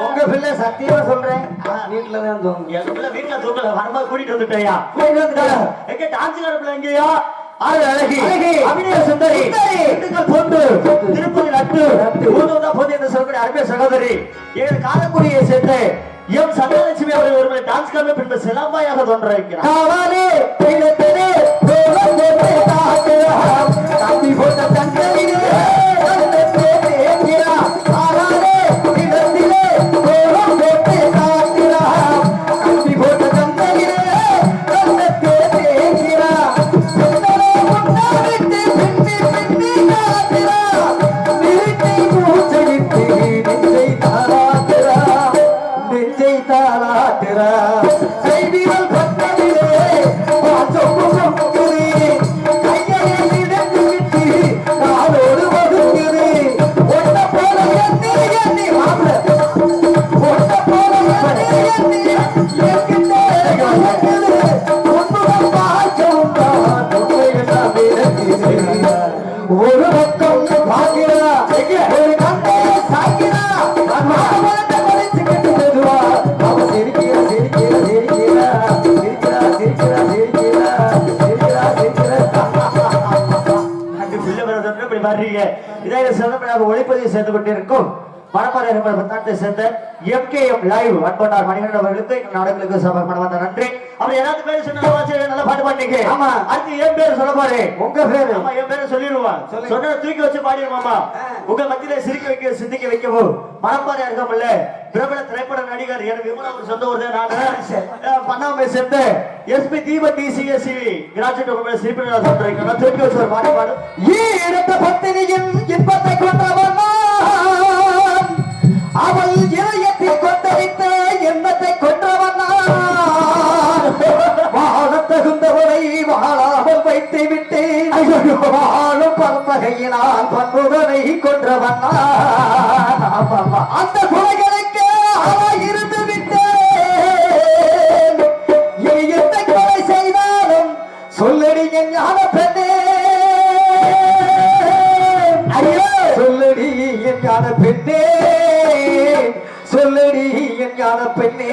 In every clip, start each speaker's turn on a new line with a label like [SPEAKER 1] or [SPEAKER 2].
[SPEAKER 1] உங்க பிள்ளை சத்தியமா சொல்றேன். வீட்டுல தான் தூங்கு
[SPEAKER 2] எங்க பிள்ளை வீட்டுல தூக்கல வரும்போது கூட்டிட்டு வந்துட்டேயா? எங்க டான்ஸ் பிள்ளை எங்கேயா? ஆறு அழகி.
[SPEAKER 1] அழகி.
[SPEAKER 2] அபிநய சுந்தரி.
[SPEAKER 1] சுந்தரி.
[SPEAKER 2] திண்டுக்கல் பொண்டு திருப்பதி லட்டு ஊதுவதா போது என்று சொல்லக்கூடிய அருமை சகோதரி. எங்கள் காலக்குடியை சேர்ந்த எம் சங்கலட்சுமி அவர்கள் ஒருவரை டான்ஸ் கலந்து பின்பு சிலம்பாயாக தோன்ற வைக்கிறார் அருகிய இதய சதமேளாக ஒளிப்பதிவு செய்து கொண்டிருக்கும் மணமலை பத்தாண்டை சேர்ந்த எம் லைவ். அன்பனார் மணிகண்டன் நாடுகளுக்கு நடங்களுக்கு சமர்ப்பணம் நன்றி. அவர் ஏதாவது பேர் சொன்னா நல்ல பாட்டு பாட்டீங்க
[SPEAKER 1] ஆமா.
[SPEAKER 2] அடுத்து என் பேர் சொல்ல பாரு
[SPEAKER 1] உங்க பேரு
[SPEAKER 2] ஆமா என் பேரை சொல்லிடுவான்
[SPEAKER 1] சொல்லுங்க.
[SPEAKER 2] சொன்ன தூக்கி வச்சு பாடிடுவாமா. உங்க மத்தியில சிரிக்க வைக்க சிந்திக்க வைக்கவும் மணப்பாறை இருக்காமல்ல பிரபல திரைப்பட நடிகர் எனக்கு விமலா ஒரு சொந்த ஊர்
[SPEAKER 1] சரி.
[SPEAKER 2] நான் பண்ணாமை சேர்ந்த எஸ்பி தீப டிசிஎஸ்சி கிராஜுவேட் உங்க சிரிப்பு நான் சொல்றேன் நான் தூக்கி வச்சு ஒரு பாட்டு பாடு
[SPEAKER 1] ஈரத்த பத்தினியின் வைத்து விட்டேன் வாழும் பல்வகையினால் பன்முகனை கொன்றவன். அந்த குறைகளுக்கு இருந்து விட்டேன். எந்த கொலை செய்தாலும் சொல்லடி என் ஞான பெண்ணே. ஐயோ. சொல்லடி என் ஞான பெண்ணே. சொல்லடி என் ஞான பெண்ணே.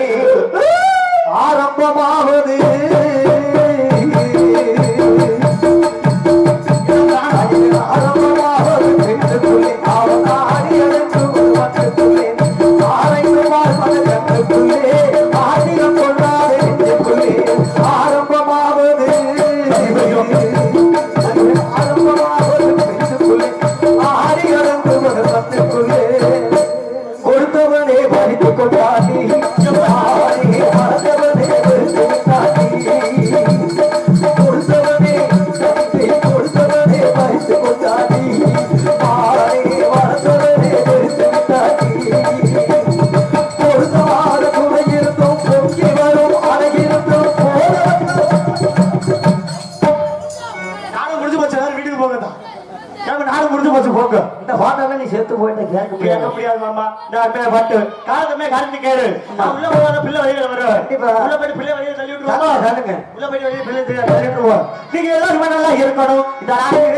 [SPEAKER 2] நானும் முடிஞ்சு போச்சு போங்க.
[SPEAKER 1] பாட்டெல்லாம் நீ செத்து போயிட்ட கேட்க முடியாது?
[SPEAKER 2] முடியாது மாமா. இந்த அருமையா பாட்டு. காலத்தமே காலத்து கேளு. நான் உள்ள போகாத பிள்ளை வழியில வரும்
[SPEAKER 1] கண்டிப்பா.
[SPEAKER 2] உள்ள போயிட்டு பிள்ளை வழியில தள்ளி விட்டுருவோமா
[SPEAKER 1] தள்ளுங்க.
[SPEAKER 2] உள்ள போயிட்டு வெளியே பிள்ளை தள்ளி விட்டுருவோம் நீங்க எல்லாரும் நல்லா இருக்கணும்.
[SPEAKER 1] இந்த இப்ப